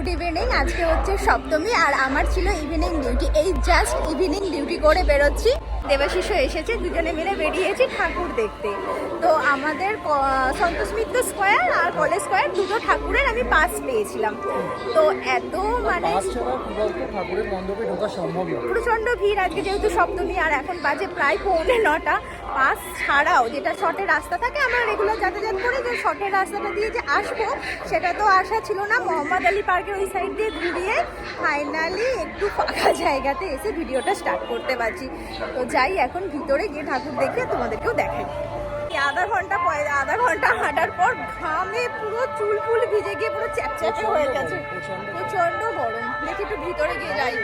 Good evening আজকে হচ্ছে সপ্তমী আর আমার ছিল ইভিনিং ডিউটি। এই জাস্ট ইভিনিং ডিউটি করে বেরোচ্ছি। দেবাশিসও এসেছে দুজনে মিলে বেরিয়েছি ঠাকুর দেখতে। তো আমাদের সন্তোষ মিত্র স্কোয়ার আর কলেজ স্কোয়ার দুটো ঠাকুরের আমি পাস পেয়েছিলাম। তো এত মানে প্রচণ্ড ভিড় আজকে যেহেতু সপ্তমী আর এখন বাজে প্রায় পৌনে নটা। পাস ছাড়াও যেটা শর্টের রাস্তা থাকে, আমরা রেগুলার যাতায়াত করে। যে শর্টের রাস্তাটা দিয়ে যে আসব, সেটা তো আশা ছিল না। মোহাম্মদ আলী পার্কের ওই সাইড দিয়ে ঘুরিয়ে ফাইনালি একটু ফাঁকা জায়গাতে এসে ভিডিওটা স্টার্ট করতে পারছি। তো যাই, এখন ভিতরে গিয়ে ঠাকুর দেখে তোমাদেরকেও দেখাই। আধা ঘণ্টা পরে আধা ঘণ্টা হাঁটার পর ঘামে পুরো চুল ফুল ভিজে গিয়ে পুরো চ্যাপচ্যাপে হয়ে গেছে। প্রচণ্ড গরম। দেখি একটু ভিতরে গিয়ে যাই।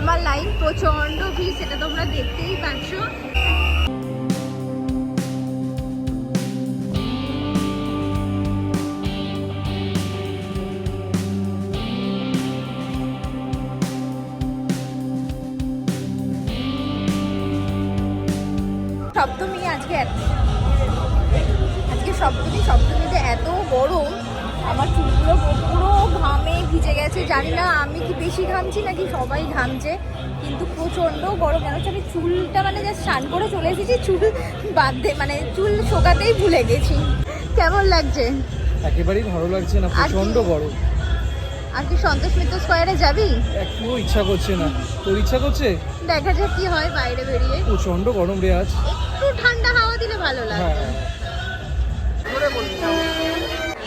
নর্মাল লাইন প্রচণ্ড ভিড়, সেটা তোমরা দেখতেই পাচ্ছ। সপ্তমী আজকে আজকে সপ্তমী, সপ্তমীতে এত গরম। আমার চুলগুলো পুরো ঘামে ভিজে গেছে। জানি না আমি কি বেশি ঘামছি নাকি সবাই ঘামছে কিন্তু প্রচণ্ড গরম। মনে হচ্ছে আমি চুলটা মানে যা স্নান করে চলে এসেছি চুল বাঁধতে মানে চুল শোকাতেই ভুলে গেছি। কেমন লাগছে? একেবারেই ভালো লাগছে না? প্রচণ্ড গরম। আর কি সন্তোষ মিত্র স্কোয়ারে যাবি? একটুও ইচ্ছা করছে না। তোর ইচ্ছা করছে? দেখা যাক কি হয় বাইরে বেরিয়ে। প্রচণ্ড গরম রে আজ। একটু ঠান্ডা হাওয়া দিলে ভালো হ্যাঁ লাগবে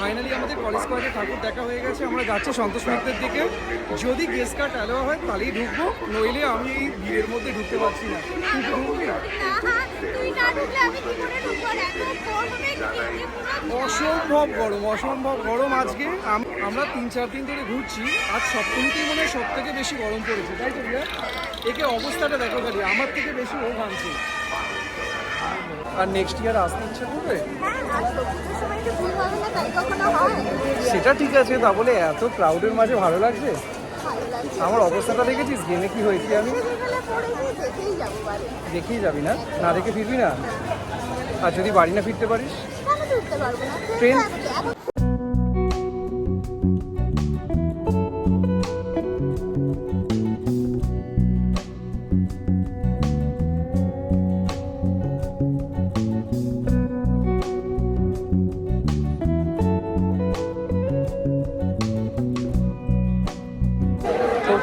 ফাইনালি আমাদের কলেজ স্কোয়ারে ঠাকুর দেখা হয়ে গেছে। আমরা যাচ্ছি সন্তোষ মিত্রের দিকে। যদি গেস্ট কার্ড অ্যালো হয় তাহলেই ঢুকবো। নইলে আমি এই ভিড়ের মধ্যে ঢুকতে পারছি না। তুই ঢুকবি না, অসম্ভব গরম অসম্ভব গরম আজকে। আম- আমরা তিন চার দিন ধরে ঘুরছি। আজ সপ্তমীতেই মনে হয় সব থেকে বেশি গরম পড়েছে। তাই তো একে অবস্থাটা দেখো খালি। আমার থেকে বেশি ও ঘামছে। আর নেক্সট ইয়ার আসতে ইচ্ছা করবে? হ্যাঁ? সেটা ঠিক আছে তা বলে এত ক্রাউডের মাঝে ভালো লাগছে? আমার অবস্থাটা দেখেছিস? গেমে কি হয়েছি আমি? দেখেই যাব না? না দেখে ফিরবি না? আর যদি বাড়ি না ফিরতে পারিস? ট্রেন?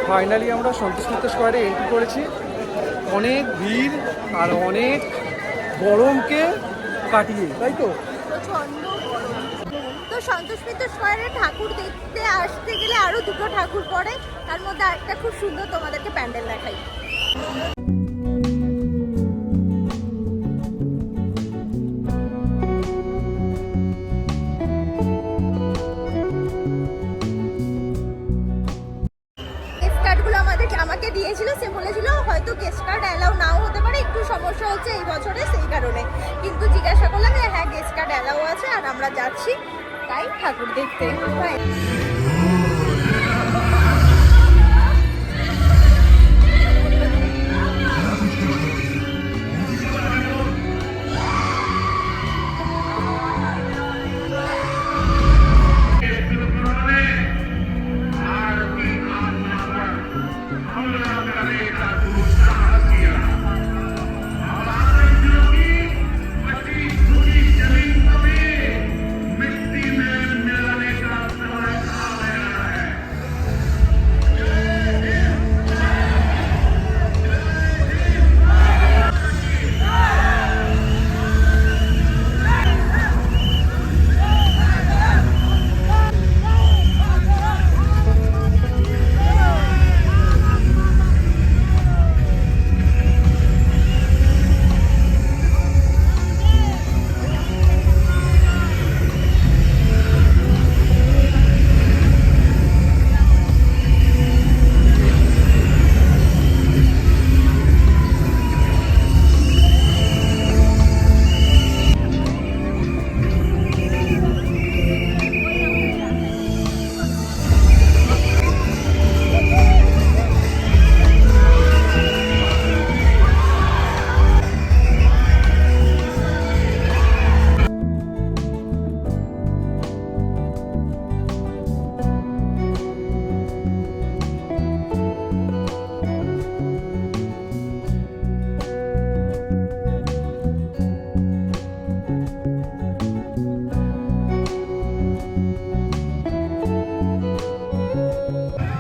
ফাইনালি আমরা সন্তোষ মিত্র স্কোয়ারে এন্ট্রি করেছি। অনেক ভিড় আর অনেক গরমকে কাটিয়ে, তাই তো। তো সন্তোষ স্কোয়ারে ঠাকুর দেখতে আসতে গেলে আরও দুটো ঠাকুর পড়ে। তার মধ্যে একটা খুব সুন্দর তোমাদেরকে প্যান্ডেল দেখাই। আমাকে দিয়েছিল সে বলেছিল হয়তো গেস্ট কার্ড অ্যালাউ নাও হতে পারে একটু সমস্যা হচ্ছে এই বছরে সেই কারণে। কিন্তু জিজ্ঞাসা করলাম হ্যাঁ গেস্ট কার্ড অ্যালাউ আছে আর আমরা যাচ্ছি। তাই ঠাকুর দেখতে।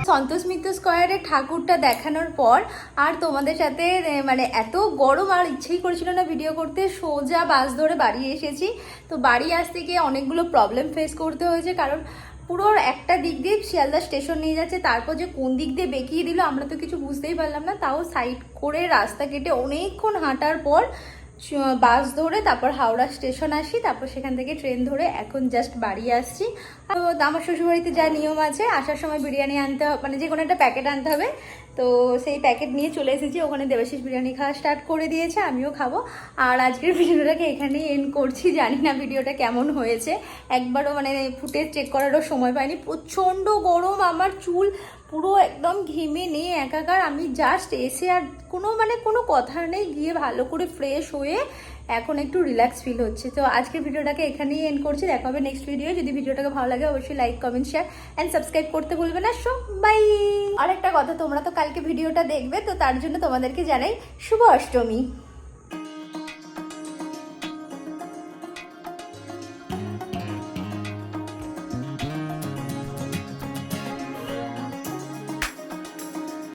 সন্তোষ মিত্র স্কোয়ারে ঠাকুরটা দেখানোর পর আর তোমাদের সাথে মানে এত গরম আর ইচ্ছেই করেছিল না ভিডিও করতে, সোজা বাস ধরে বাড়ি এসেছি। তো বাড়ি আসতে গিয়ে অনেকগুলো প্রবলেম ফেস করতে হয়েছে, কারণ পুরো একটা দিক দিয়ে শিয়ালদা স্টেশন নিয়ে যাচ্ছে, তারপর যে কোন দিক দিয়ে বেঁকিয়ে দিল আমরা তো কিছু বুঝতেই পারলাম না, তাও সাইড করে রাস্তা কেটে অনেকক্ষণ হাঁটার পর বাস ধরে তারপর হাওড়া স্টেশন আসি, তারপর সেখান থেকে ট্রেন ধরে এখন জাস্ট বাড়ি আসছি। তো আমার শ্বশুরবাড়িতে যা নিয়ম আছে, আসার সময় বিরিয়ানি আনতে হবে মানে যে কোনো একটা প্যাকেট আনতে হবে। তো সেই প্যাকেট নিয়ে চলে এসেছি, ওখানে দেবাশিস বিরিয়ানি খাওয়া স্টার্ট করে দিয়েছে, আমিও খাব। আর আজকের ভিডিওটাকে এখানেই এন্ড করছি, জানি না ভিডিওটা কেমন হয়েছে। একবারও মানে ফুটেজ চেক করারও সময় পাইনি। প্রচণ্ড গরম, আমার চুল পুরো একদম ঘেমে নিয়ে একাকার। আমি জাস্ট এসে আর কোনো মানে কোনো কথা নেই, গিয়ে ভালো করে ফ্রেশ হয়ে এখন একটু রিল্যাক্স ফিল হচ্ছে। তো আজকের ভিডিওটাকে এখানেই এন্ড করছি। দেখা হবে নেক্সট ভিডিও যদি ভিডিওটাকে ভালো লাগে, অবশ্যই like comment share and subscribe করতে ভুলবে না। সো বাই আর একটা কথা, তোমরা তো কালকে ভিডিওটা দেখবে, তো তার জন্য তোমাদেরকে জানাই শুভ অষ্টমী।